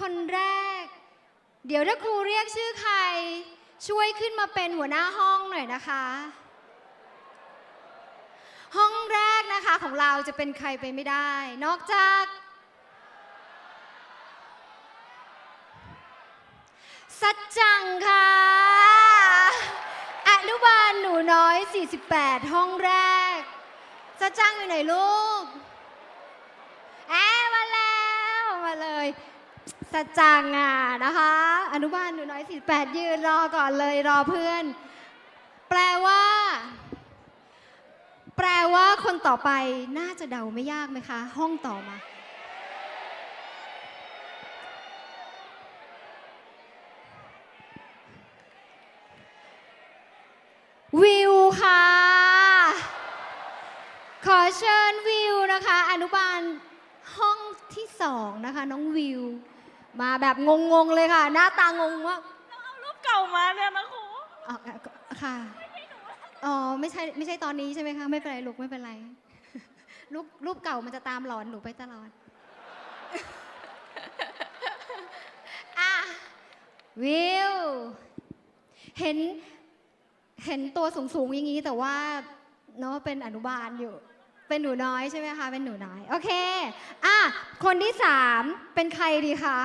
คนแรก เดี๋ยวถ้าครูเรียกชื่อใคร ช่วยขึ้นมาเป็นหัวหน้าห้องหน่อยนะคะ ห้องแรกนะคะของเราจะเป็นใครไปไม่ได้ นอกจากสัจจังค่ะอนุบาลหนูน้อย 48 ห้องแรกสัจจังอยู่ไหนลูกแอบมาแล้วมาเลย สัจจังอะนะคะ อนุบาลหนูน้อย 48 ยืนรอก่อนเลยรอเพื่อน แปลว่า แปลว่าคนต่อไปน่าจะเดาไม่ยากไหมคะ ห้องต่อมา วิวค่ะ ขอเชิญวิวนะคะ อนุบาลห้องที่สองนะคะ น้องวิว มาแบบงงๆเลยค่ะ หน้าตางงว่ารูปเก่ามาเนี่ยนะครูอ๋อค่ะอ๋อไม่ใช่ไม่ใช่ตอนนี้ใช่ไหมคะไม่เป็นไรลูกไม่เป็นไรรูปรูปเก่ามันจะตามหลอนหนูไปตลอดอะวิวเห็นเห็นตัวสูงๆอย่างนี้แต่ว่าเนาะเป็นอนุบาลอยู่ เป็นหนูน้อยใช่ไหมคะ เป็นหนูน้อย โอเค อะ คนที่สามเป็นใครดีคะ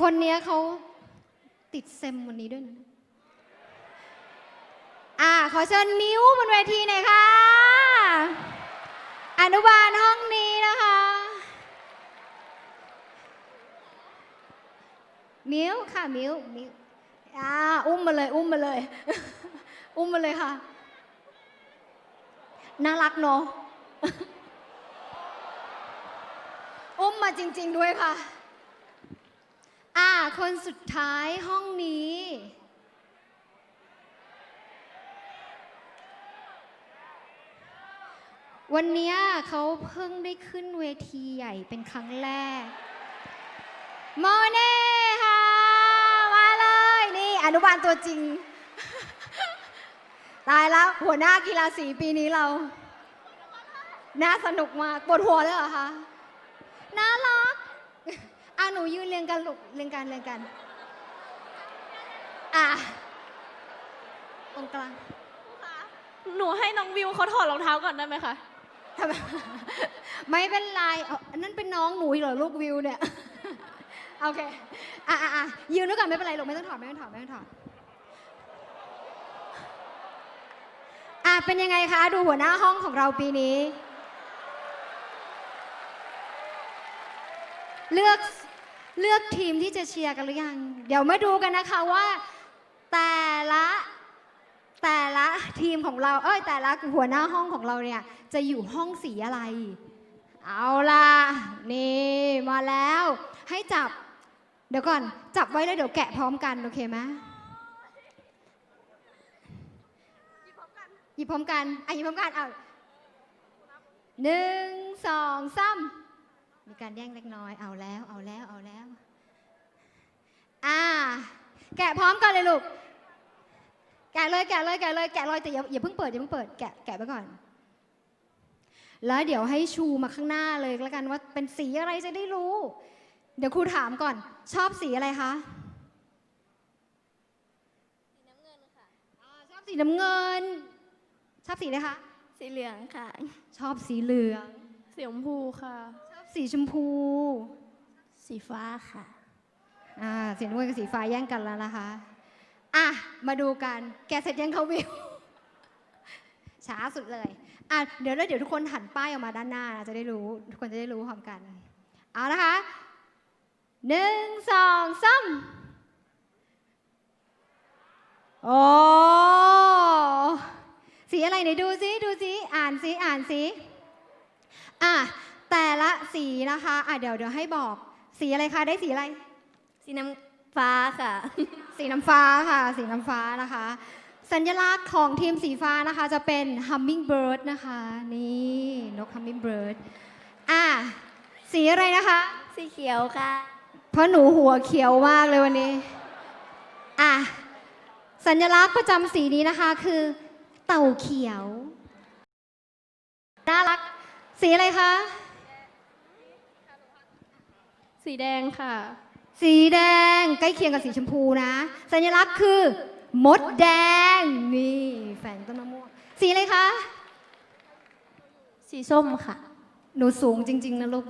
คนเนี้ยเขาติดเซมวันนี้ด้วยนะ อะขอเชิญมิ้วบนเวทีหน่อยค่ะ อนุบาลห้องนี้นะคะ มิ้วค่ะมิ้วมิ้วอ่า อุ้มมาเลย อุ้มมาเลย อุ้มมาเลยค่ะ น่ารักเนาะ อุ้มมาจริง ๆ ด้วยค่ะ อ่า คนสุดท้ายห้องนี้ วันนี้เขาเพิ่งได้ขึ้นเวทีใหญ่เป็นครั้งแรก โมเน่ค่ะ มาเลย นี่ อนุบาลตัวจริง ตายแล้ว หัวหน้ากีฬาสีปีนี้เรา น่าสนุกมากปวดหัวเลยเหรอคะ น่ารัก นูยืนเรียงกันลูกเรียงกันเรียงกัน อะตรงกลางหนูให้น้องวิวเขาถอดรองเท้าก่อนได้ไหมคะทำไมไม่เป็นไรเอาอันนั้นเป็นน้องหนูอีกเหรอลูกวิวเนี่ยโอเคอะอะอะยืนด้วยกันไม่เป็นไรลูกไม่ต้องถอดไม่ต้องถอดไม่ต้องถอดอะเป็นยังไงคะ ดูหัวหน้าห้องของเราปีนี้ เลือก เลือกทีมที่จะเชียร์กันหรือยัง เดี๋ยวมาดูกันนะคะว่า แต่ละแต่ละทีมของเรา เอ้ยแต่ละหัวหน้าห้องของเราเนี่ยจะอยู่ห้องสีอะไร เอาล่ะนี่มาแล้ว ให้จับ เดี๋ยวก่อนจับไว้แล้วเดี๋ยวแกะพร้อมกัน โอเคไหมหยิบพร้อมกันอะหยิบพร้อมกันเอาหนึ่งสองสามมีการแย่งเล็กน้อย เอาแล้ว เอาแล้ว เอาแล้ว อ่า แกะพร้อมกันเลยลูก แกะเลยแกะเลยแกะเลยแกะเลยแต่อย่าอย่าเพิ่งเปิดอย่าเพิ่งเปิดแกะแกะไปก่อน แล้วเดี๋ยวให้ชูมาข้างหน้าเลยแล้วกันว่าเป็นสีอะไรจะได้รู้ เดี๋ยวครูถามก่อน ชอบสีอะไรคะสีน้ำเงินค่ะอ่าชอบสีน้ำเงิน ชอบสีอะไรคะ สีเหลืองค่ะ ชอบสีเหลือง สีชมพูค่ะ ชอบสีชมพู สีฟ้าค่ะ อ่าสีน้ำเงินกับสีฟ้าแย่งกันแล้วนะคะ อะ มาดูกัน แกเสร็จยังเขาวิว ช้าสุดเลย อะ เดี๋ยวแล้วเดี๋ยวทุกคนหันป้ายออกมาด้านหน้านะจะได้รู้ ทุกคนจะได้รู้พร้อมกัน เอานะคะหนึ่งสองสามโอ้สีอะไรไหนดูซิดูซิอ่านซิอ่านซิอะแต่ละสีนะคะอะเดี๋ยวเดี๋ยวให้บอก สีอะไรคะ ได้สีอะไร สีน้ำฟ้าค่ะ สีน้ำฟ้าค่ะ สีน้ำฟ้านะคะ สัญลักษณ์ของทีมสีฟ้านะคะจะเป็น hummingbird นะคะ นี่นก hummingbird อะสีอะไรนะคะ สีเขียวค่ะ เพราะหนูหัวเขียวมากเลยวันนี้ อะ สัญลักษณ์ประจำสีนี้นะคะคือ เต่าเขียว น่ารัก สีอะไรคะ สีแดงค่ะ สีแดงใกล้เคียงกับสีชมพูนะ สัญลักษณ์คือ มดแดง นี่แฝงต้นมะม่วง สีอะไรคะ สีส้มค่ะ หนูสูงจริง ๆ นะลูก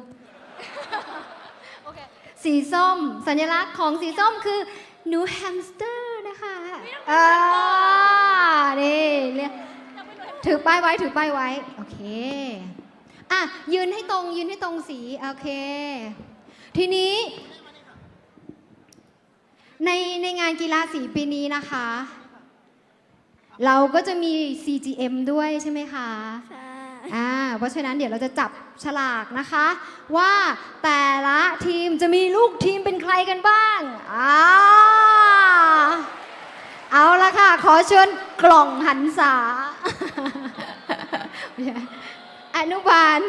สีส้ม สัญลักษณ์ของสีส้มคือ หนูแฮมสเตอร์นะคะอ่านี่เรียกถือป้ายไว้ถือป้ายไว้ โอเค อะ ยืนให้ตรงยืนให้ตรงสี โอเค ทีนี้ ในในงานกีฬาสีปีนี้นะคะ เราก็จะมี CGM ด้วยใช่ไหมคะอ่าเพราะฉะนั้นเดี๋ยวเราจะจับฉลากนะคะ ว่าแต่ละทีมจะมีลูกทีมเป็นใครกันบ้างอ่าเอาละค่ะ ขอเชิญกล่องหันษา อนุบาล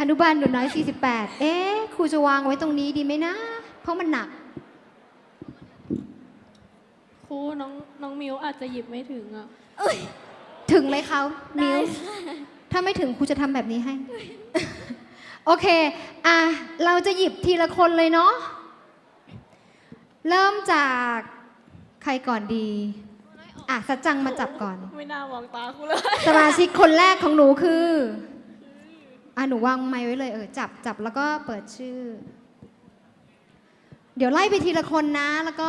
อนุบาลหนูน้อย 48 เอ๊ะครูจะวางไว้ตรงนี้ดีไหมนะ เพราะมันหนัก ครูน้องน้องมิวอาจจะหยิบไม่ถึงอะถึงเลยเขามิวถ้าไม่ถึงครูจะทำแบบนี้ให้ โอเค อะ เราจะหยิบทีละคนเลยเนาะ เริ่มจากใครก่อนดี อะสัจจังมาจับก่อน ไม่น่ามองตาครูเลยสมาชิกคนแรกของหนูคือ อะหนูวางไม้ไว้เลยเออจับจับแล้วก็เปิดชื่อ เดี๋ยวไล่ไปทีละคนนะ แล้วก็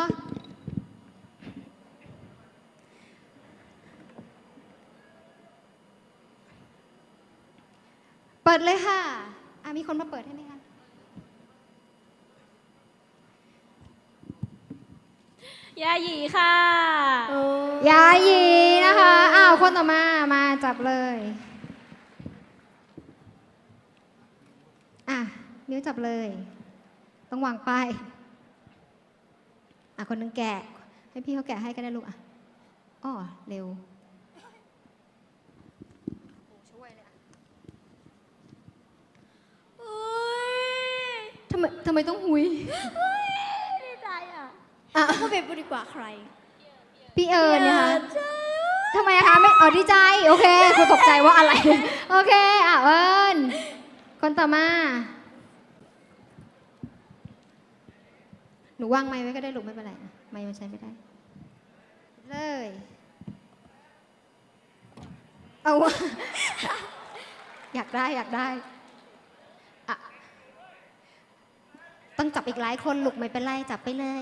เปิดเลยค่ะอะ มีคนมาเปิดให้ไหมคะ ยาหยีค่ะยายีนะคะ อ้าว คนต่อมา มาจับเลย อะ นิ้วจับเลย ต้องวางป้าย อะ คนหนึงแกะ ให้พี่เขาแกะให้ก็ได้ลูกอะอ้อเร็ว ทำไมทำไมต้องหุยดีใจอะอะก็เป็นบุดีกว่าใครพี่เอิญนะคะทำไมอะคะไม่อ๋อดีใจ โอเคคือตกใจว่าอะไร โอเคอะเอิญคนต่อมา หนูวางไม้ไว้ก็ได้ลูกไม่เป็นไรอะไม้มันใช้ไม่ได้ เลยเอาวะอยากได้อยากได้อะ ต้องจับอีกหลายคนลูกไม่เป็นไรจับไปเลย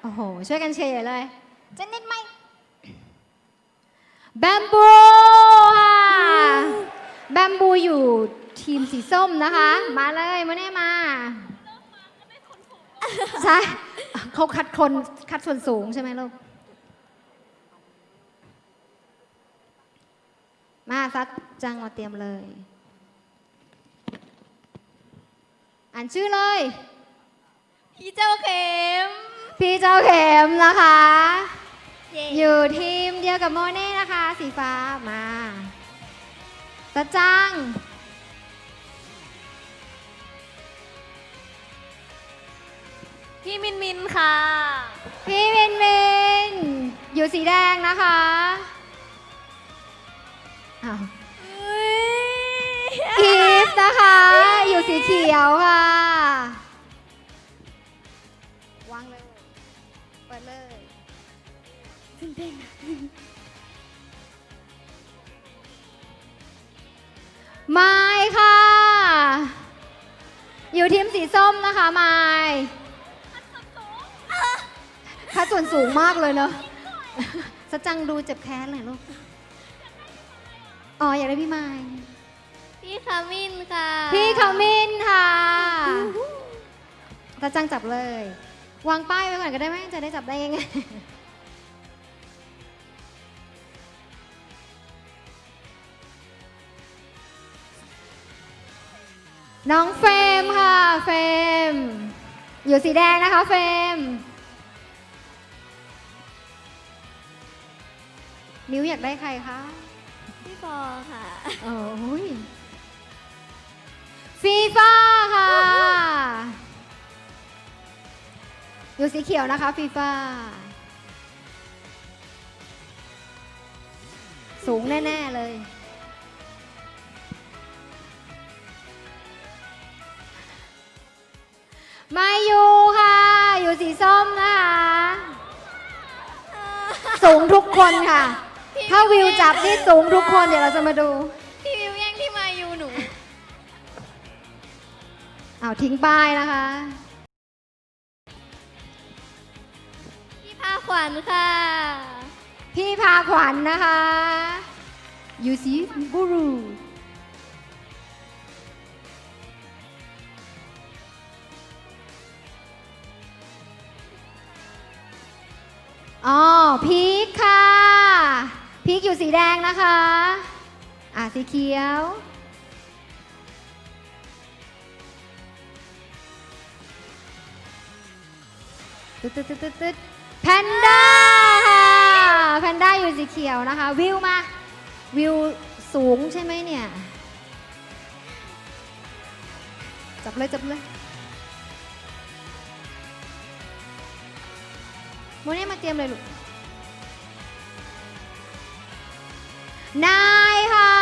โอ้โหช่วยกันเชียร์ใหญ่เลยเจะนิดไหมแบมบูค่ะแบมบูอยู่ทีมสีส้มนะคะ มาเลยมาแน่มาใช่เขาคัดคนคัดส่วนสูงใช่ไหมลูก มาซัดจังมาเตรียมเลย อ่านชื่อเลย พี่เจ้าเข็ม พี่เจ้าเข็มนะคะเย่อยู่ทีมเดียวกับโมเน่นะคะ สีฟ้ามาตะจังพี่มินมินค่ะ พี่วินวิน อยู่สีแดงนะคะ อ้าวอีฟนะคะ อยู่สีเขียวค่ะ วางเลย เปิดเลยไม้ค่ะ อยู่ทีมสีส้มนะคะไม้คัดส่วนสูงมากเลยเนอะสจังดูเจ็บแค้นเลยลูก อ๋ออยากได้พี่ไม้พี่ขมินค่ะ พี่ขมินค่ะสจังจับเลย วางป้ายไว้ก่อนก็ได้ไหมจะได้จับได้ยังไงน้องเฟรมค่ะเฟรมอยู่สีแดงนะคะเฟรมมิวอยากได้ใครคะ พี่ปอค่ะ โอ้ยฟีฟ่าค่ะ อยู่สีเขียวนะคะฟีฟ่าสูงแน่ ๆ เลย มาอยู่ค่ะ อยู่สีส้มนะคะ สูงทุกคนค่ะพี่ ถ้าวิวจับนี่สูงทุกคนเดี๋ยวเราจะมาดูพี่วิวแย่งที่มายูหนู เอาทิ้งป้ายนะคะ พี่พาขวัญค่ะ พี่พาขวัญนะคะยูซีบูรูอ๋อพีคค่ะ พีคอยู่สีแดงนะคะ อะสีเขียวตึ๊ดตึ๊ดตึ๊ดตึ๊ดตึ๊ดแพนด้าค่ะแพนด้าอยู่สีเขียวนะคะ วิวมา วิวสูงใช่ไหมเนี่ย จับเลยจับเลยโมเน่มาเตรียมเลยลูก นายค่ะ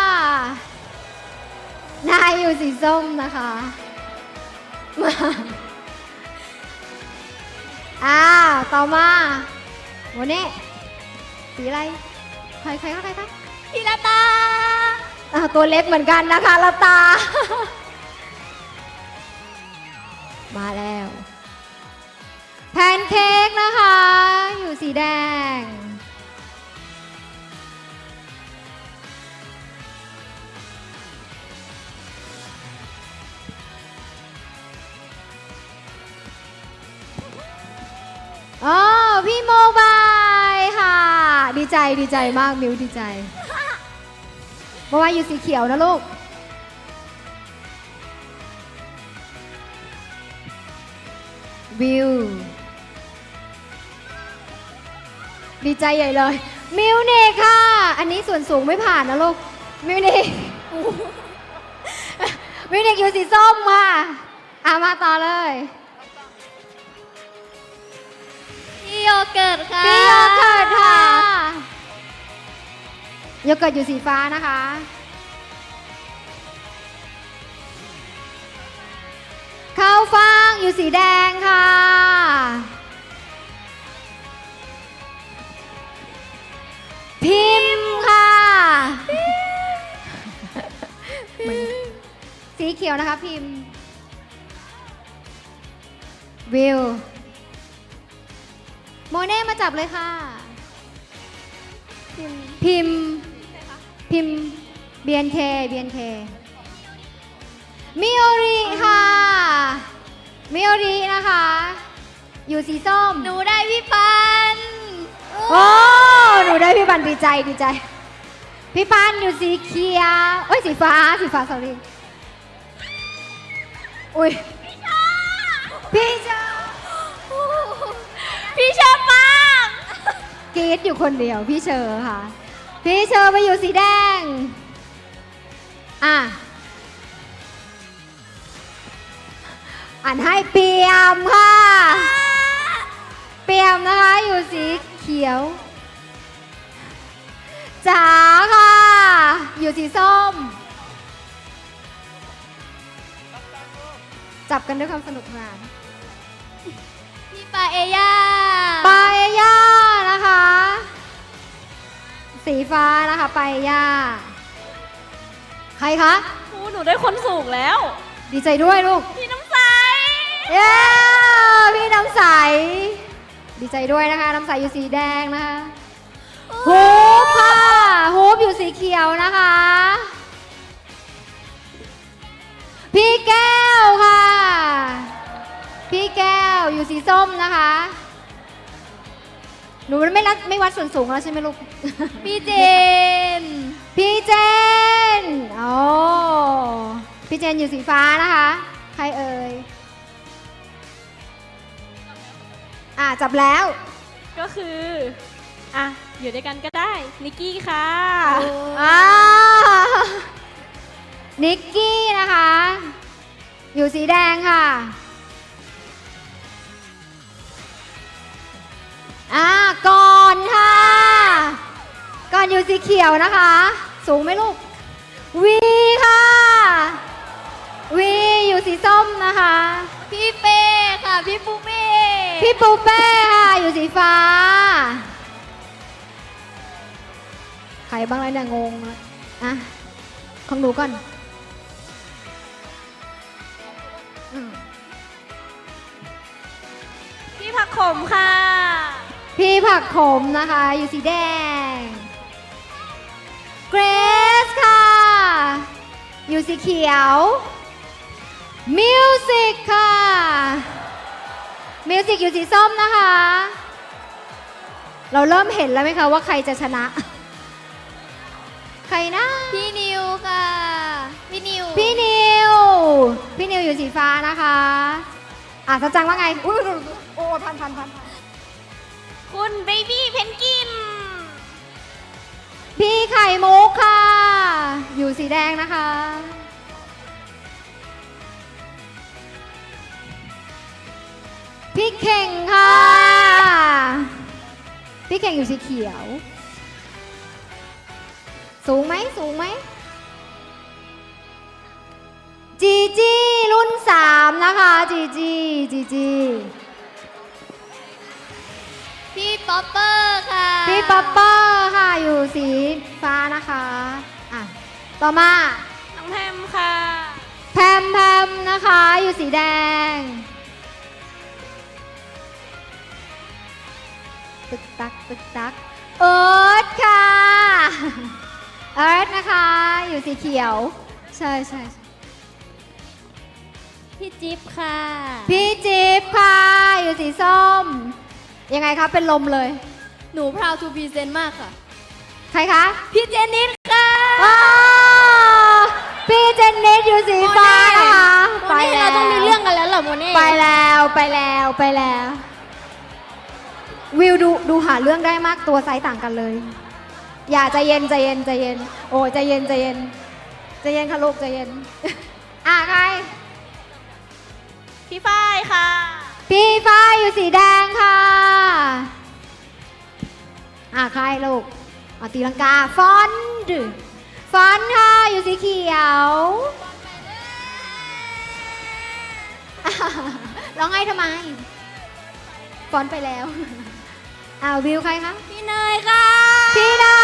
นายอยู่สีส้มนะคะมาอ่าต่อมาวันนี้สีอะไร ใครใครใครใครพี่ละตาอ่าตัวเล็กเหมือนกันนะคะละตา มาแล้ว แพนเค้กนะคะ อยู่สีแดง อ๋อพี่โมบายค่ะ ดีใจดีใจมากมิวดีใจโมบายอยู่สีเขียวนะลูก วิว ดีใจใหญ่เลย มิวเนกค่ะ อันนี้ส่วนสูงไม่ผ่านนะลูก มิวเนกมิวเนกอยู่สีส้มค่ะอะมาต่อเลย โยเกิร์ตค่ะ พี่โยเกิร์ตค่ะ โยเกิร์ตอยู่สีฟ้านะคะ ข้าวฟ่างอยู่สีแดงค่ะ พิมพ์ค่ะเหมือนสีเขียวนะคะพิมพ์ วิว โมเน่มาจับเลยค่ะ พิมพ์พิมพ์พิมพ์ BNK BNK มิโอริค่ะมิโอรินะคะ อยู่สีส้ม หนูได้พี่ปันโอ้ หนูได้พี่ปันดีใจดีใจ พี่ปันอยู่สีเขียวเอ้ยสีฟ้าสีฟ้า sorry อุ้ย กรีดอยู่คนเดียวพี่เชอร์ค่ะ พี่เชอร์ไปอยู่สีแดง อะ อ่านให้เปียมค่ะ เปียมนะคะอยู่สีเขียวจ๋าค่ะ อยู่สีส้ม จับกันด้วยความสนุกสนานพี่ปาเอย่าปาเอย่านะคะ สีฟ้านะคะปาเอย่า ใครคะ ครูหนูได้คนสูงแล้ว ดีใจด้วยลูก พี่น้ำใส เย้พี่น้ำใส ดีใจด้วยนะคะ น้ำใสอยู่สีแดงนะคะฮูปค่ะฮูปอยู่สีเขียวนะคะ พี่แก้วค่ะ พี่แก้วอยู่สีส้มนะคะ หนูไม่รัดไม่วัดส่วนสูงแล้วใช่ไหมลูก พี่เจน พี่เจน โอ้พี่เจนอยู่สีฟ้านะคะ ใครเอ่ย อ่าจับแล้ว ก็คือ อะ อยู่ด้วยกันก็ได้ นิกกี้ค่ะ อ่านิกกี้นะคะ อยู่สีแดงค่ะ อ่าก่อนค่ะ ก่อนอยู่อยู่สีเขียวนะคะ สูงไหมลูกวีค่ะวีอยู่สีส้มนะคะ พี่เป้ค่ะพี่ปูเป้พี่ปูเป้ค่ะอยู่สีฟ้า ใครบ้างแล้วเนี่ยงงอะอะของหนูก่อนอืมพี่ผักขมค่ะ พี่ผักขมนะคะ อยู่สีแดง เกรซค่ะ อยู่สีเขียว มิวสิกค่ะ มิวสิกอยู่สีส้มนะคะ เราเริ่มเห็นแล้วไหมคะว่าใครจะชนะ ใครนะ พี่นิวค่ะ พี่นิว พี่นิว พี่นิวอยู่สีฟ้านะคะ อะสจังว่าไง อุ้ยโอ้พันพันพัน คุณเบบี้เพนกิน พี่ไข่มุกค่ะ อยู่สีแดงนะคะ พี่เข่งค่ะ พี่เข่งอยู่สีเขียว สูงไหมสูงไหม จีจีรุ่นสามนะคะ จีจีจีจี พี่ป๊อปเปอร์ค่ะพี่ป๊อปเปอร์ค่ะอยู่สีฟ้านะคะอะต่อมาน้องแพมค่ะ แพมแพมนะคะ อยู่สีแดง ตึกตักตึกตักเอิร์ธค่ะเอิร์ธนะคะ อยู่สีเขียว ใช่ใช่ใช่พี่จิ๊บค่ะ พี่จิ๊บค่ะ อยู่สีส้ม ยังไงคะเป็นลมเลย หนู proud to present มากค่ะ ใครคะพี่เจนนิสค่ะอ้าวพี่เจนนิสอยู่สีฟ้านะคะโมเน่เราต้องมีเรื่องกันแล้วเหรอโมเน่ไปแล้วไปแล้วไปแล้ว วิวดูดูหาเรื่องได้มากตัวไซส์ต่างกันเลย อย่าใจเย็นใจเย็นใจเย็น โอ้ใจเย็นใจเย็นใจเย็นค่ะลูกใจเย็น อะใคร พี่ฝ้ายค่ะ พี่ฟ้าอยู่สีแดงค่ะ อะใครลูกเอาตีลังกาฟอนด์ฟอนด์ค่ะอยู่สีเขียวอะร้องไห้ทำไม ฟอนต์ไปแล้วอ้าววิวใครคะ พี่เนยค่ะ พี่ดา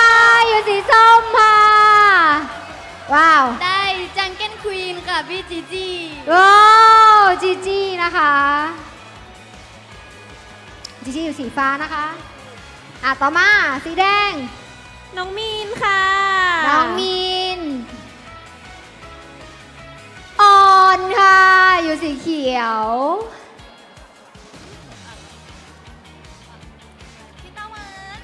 อยู่สีส้มค่ะ ว้าว ได้จังเก้นควีนค่ะพี่จีจีว้าวจีจีนะคะ จีจีอยู่สีฟ้านะคะ อะต่อมาสีแดง น้องมีนค่ะ น้องมีนออนค่ะ อยู่สีเขียว พี่ตาหวาน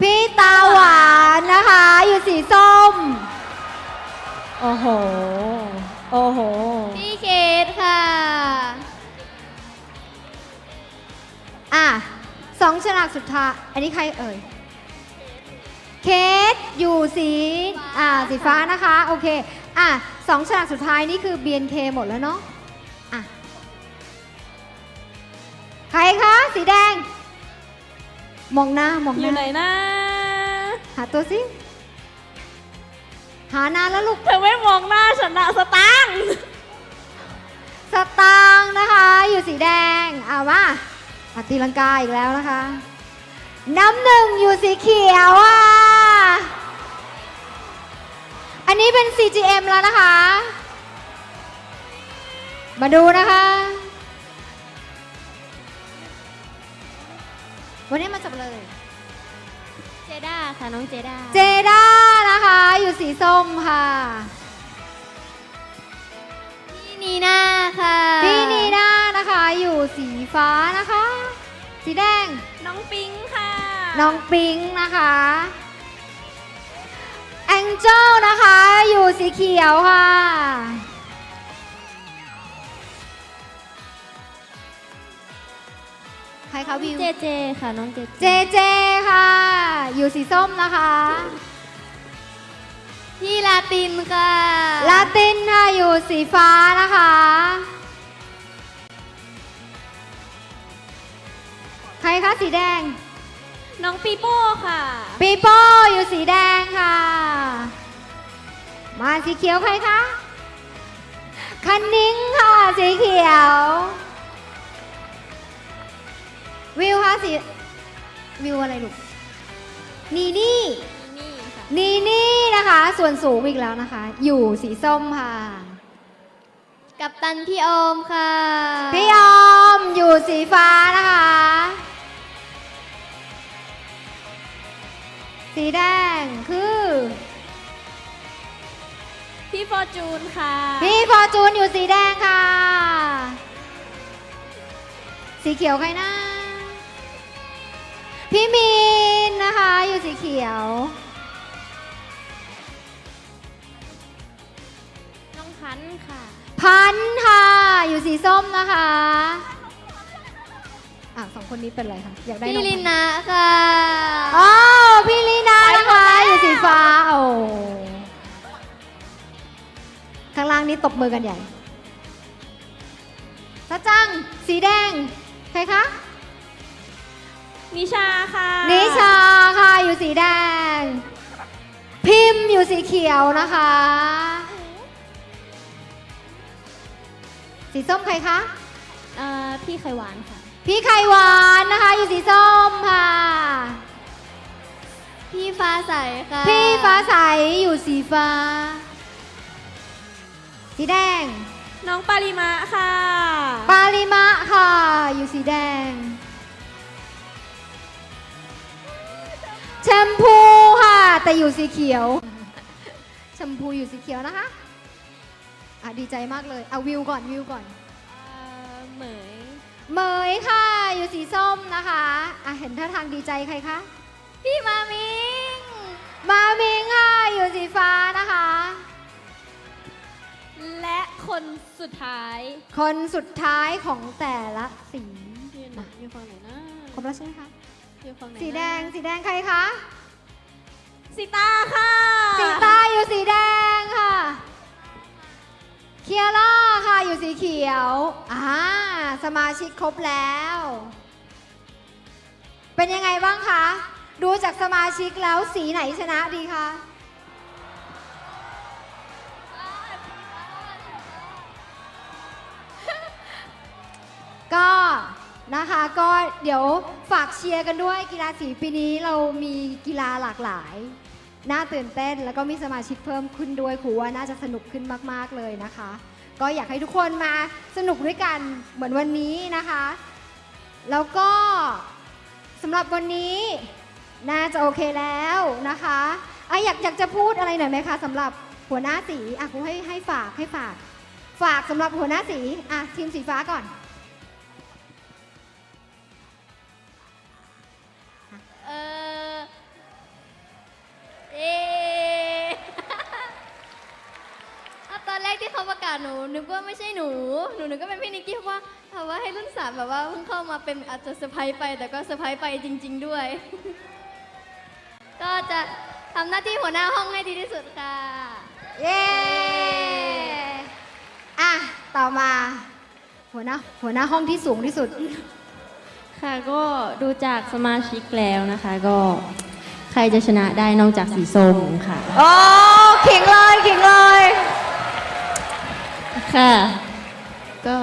พี่ตาหวานนะคะ อยู่สีส้ม โอ้โห โอ้โห พี่เคทค่ะ อะ สองฉลากสุดท้าย อันนี้ใครเอ่ย เคสอยู่สีอ่าสีฟ้านะคะ โอเค อะสองฉลากสุดท้ายนี่คือ BNK หมดแล้วเนาะ อะ ใครคะ สีแดง มองหน้ามองอหยู่ไหนน้า นะหาตัวสิ หานานแล้วลูก เธอไม่มองหน้าฉันนะสตางค์สตางค์นะคะ อยู่สีแดง เอามา อะตีลังกาอีกแล้วนะคะ น้ำหนึ่งอยู่สีเขียวอะ อันนี้เป็น CGM แล้วนะคะ มาดูนะคะ วันนี้มาจับเลย เจด้าค่ะ น้องเจด้าเจด้านะคะ อยู่สีส้มค่ะ พี่นีน่าค่ะ พี่นีน่า นะคะอยู่สีฟ้านะคะ สีแดง น้องปิงค่ะน้องปิงนะคะแองเจลนะคะ อยู่สีเขียวค่ะ ใครคะวิว เจเจค่ะน้องเจเจเจค่ะ อยู่สีส้มนะคะ พี่ลาตินค่ะลาตินค่ะอยู่สีฟ้านะคะ ใครคะสีแดง น้องปีโป้ค่ะ ปีโป้อยู่สีแดงค่ะ มาสีเขียวใครคะคันนิ้งค่ะสีเขียว วิวคะสีวิวอะไรลูกนีนี่นี่ค่ะ นีนี่นะคะ ส่วนสูงอีกแล้วนะคะ อยู่สีส้มค่ะ กับตันพี่โอมค่ะ พี่ยอมอยู่สีฟ้านะคะ สีแดงคือ พี่ฟอร์จูนค่ะ พี่ฟอร์จูนอยู่สีแดงค่ะ สีเขียวใครนะ พี่มีนนะคะอยู่สีเขียว น้องพันธุ์ค่ะ พันธุ์ค่ะ อยู่สีส้มนะคะ อะสองคนนี้เป็นอะไรคะอยากได้พี่น้องลิพัธุ์นะค่ะ อ๋อพี่ลีนานะคะอยู่สีฟ้าโอ้ข้างล่างนี้ตบมือกันใหญ่ตาจังสีแดง ใครคะ นิชาค่ะนิชาค่ะอยู่สีแดง พิมพ์อยู่สีเขียวนะคะ สีส้มใครคะ เอ่อพี่ไข่หวานค่ะ พี่ไข่หวานนะคะ อยู่สีส้มค่ะ พี่ฟ้าใสค่ะ พี่ฟ้าใสอยู่สีฟ้า สีแดง น้องปาริมะค่ะ ปาลิมะค่ะ อยู่สีแดง แชมพูค่ะ แต่อยู่สีเขียว แชมพูอยู่สีเขียวนะคะ อะ ดีใจมากเลย เอาวิวก่อนวิวก่อน เอ่อเหมย เหมยค่ะ อยู่สีส้มนะคะอะเห็นท่าทางดีใจใครคะ พี่มามิง มามิงค่ะ อยู่สีฟ้านะคะ และคนสุดท้ายคนสุดท้ายของแต่ละสีอยู่ไหนอยู่ฝั่งไหนนะครบแล้วใช่ไหมคะ อยู่ฝั่งไหนนะสีแดง สีแดงใครคะ สีตาค่ะ สีตาอยู่สีแดงค่ะเคียร่าค่ะอยู่สีเขียวอ่าสมาชิกครบแล้ว เป็นยังไงบ้างคะ ดูจากสมาชิกแล้วสีไหนชนะดีคะก็นะคะก็เดี๋ยวฝากเชียร์กันด้วยกีฬาสีปีนี้เรามีกีฬาหลากหลาย น่าตื่นเต้น แล้วก็มีสมาชิกเพิ่มขึ้นด้วยครูว่าน่าจะสนุกขึ้นมากๆเลยนะคะ ก็อยากให้ทุกคนมาสนุกด้วยกันเหมือนวันนี้นะคะ แล้วก็สำหรับวันนี้น่าจะโอเคแล้วนะคะอะอยากอยากจะพูดอะไรหน่อยไหมคะสำหรับหัวหน้าสีอะครูให้ให้ฝากให้ฝาก ฝากสำหรับหัวหน้าสีอะทีมสีฟ้าก่อน เออ เอ๊ะอะตอนแรกที่เขาประกาศหนูนึกว่าไม่ใช่หนู หนูนึกว่าเป็นพี่นิกกี้เพราะว่าถามว่าให้รุ่นสามแบบว่าเพิ่งเข้ามาเป็นอาจจะเซอร์ไพรส์ไป แต่ก็เซอร์ไพรส์ไปจริง ๆ ด้วย ก็จะทำหน้าที่หัวหน้าห้องให้ดีที่สุดค่ะ เย้ อะ ต่อมา หัวหน้า หัวหน้าห้องที่สูงที่สุด ค่ะก็ดูจากสมาชิกแล้วนะคะ ก็ ใครจะชนะได้นอกจากสีส้มค่ะ โอ้ขิงเลยขิงเลย ค่ะ ก็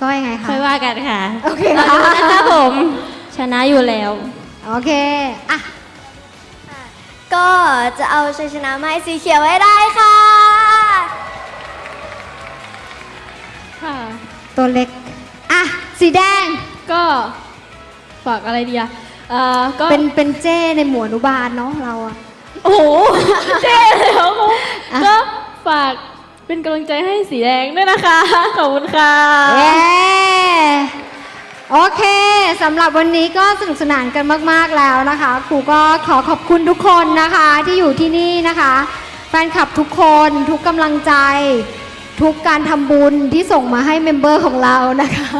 ก็ยังไงคะ ค่อยว่ากันค่ะโอเครอดูนะคะผม ชนะอยู่แล้ว โอเค อะ ก็จะเอาชัยชนะมาให้สีเขียวให้ได้ค่ะ ค่ะ ตัวเล็ก อะ สีแดง ก็ฝากอะไรดีอะ เอ่อก็เป็นเป็นเจ้ในหมวดอนุบาลเนาะเราอะโอ้โหเจ๊เลยเหรอครูอะก็ฝากเป็นกำลังใจให้สีแดงด้วยนะคะ ขอบคุณค่ะ เย้โอเคสำหรับวันนี้ก็สนุกสนานกันมาก ๆแล้วนะคะครูก็ขอขอบคุณทุกคนนะคะที่อยู่ที่นี่นะคะ แฟนคลับทุกคนทุกกำลังใจ ทุกการทำบุญที่ส่งมาให้เมมเบอร์ของเรานะคะ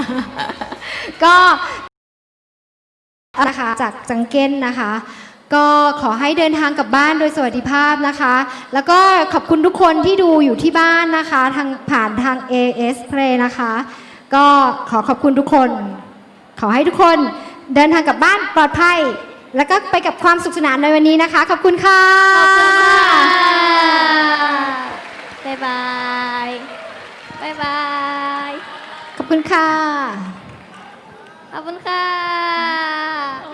ก็ นะคะจากจังเก้นนะคะ ก็ขอให้เดินทางกลับบ้านโดยสวัสดิภาพนะคะ แล้วก็ขอบคุณทุกคนที่ดูอยู่ที่บ้านนะคะทางผ่านทาง AS Play นะคะ ก็ขอขอบคุณทุกคน ขอให้ทุกคนเดินทางกลับบ้านปลอดภัย แล้วก็ไปกับความสุขสนานในวันนี้นะคะ ขอบคุณค่ะขอบคุณค่ะบ๊ายบาย บ๊ายบาย ขอบคุณค่ะ ขอบคุณค่ะ